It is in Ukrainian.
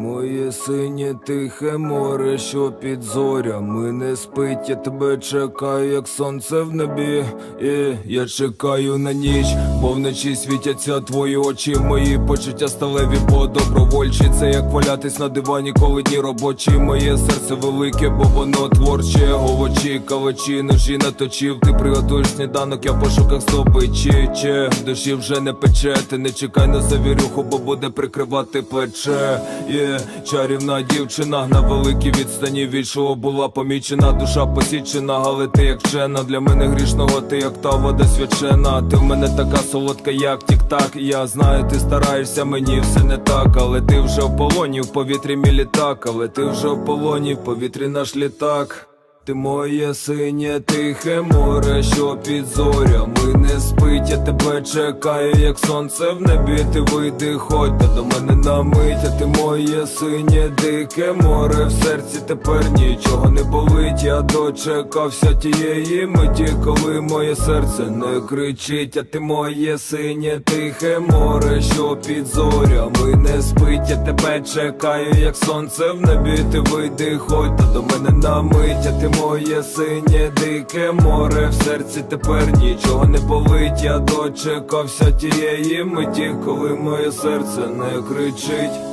моє синє тихе море, що під зорями не спить. Я тебе чекаю, як сонце в небі. І я чекаю на ніч, бо вночі світяться твої очі. Мої почуття сталеві, бо добровольчі. Це як валятись на дивані, коли дні робочі. Моє серце велике, бо воно творче. Овочі, калачі, ножі наточив. Ти приготуєш сніданок, я в пошуках здобичі. Че душі вже не пече. Ти не чекай на завірюху, бо буде прикривати плече. Є чарівна дівчина на великій відстані вічого була помічена, душа посічена, але ти як вчена Для мене грішного, ти як та вода свячена. Ти в мене така солодка, як тік-так. Я знаю, ти стараєшся, мені все не так, але ти вже в полоні, в повітрі мій літак, але ти вже в полоні, в повітрі наш літак. Ти моє синє тихе море, що під зорями не спить, я тебе чекаю, як сонце в небі, ти вийди, ходь та до мене на мить, ти моє синє дике море, в серці тепер нічого не болить. Я дочекався тієї миті, коли моє серце не кричить, а ти моє синє тихе море, що під зорями не спить, я тебе чекаю, як сонце в небі, ти вийди, ходь та до мене на мить, ти моє синє дике море, в серці тепер нічого не болить. Я дочекався тієї миті, коли моє серце не кричить.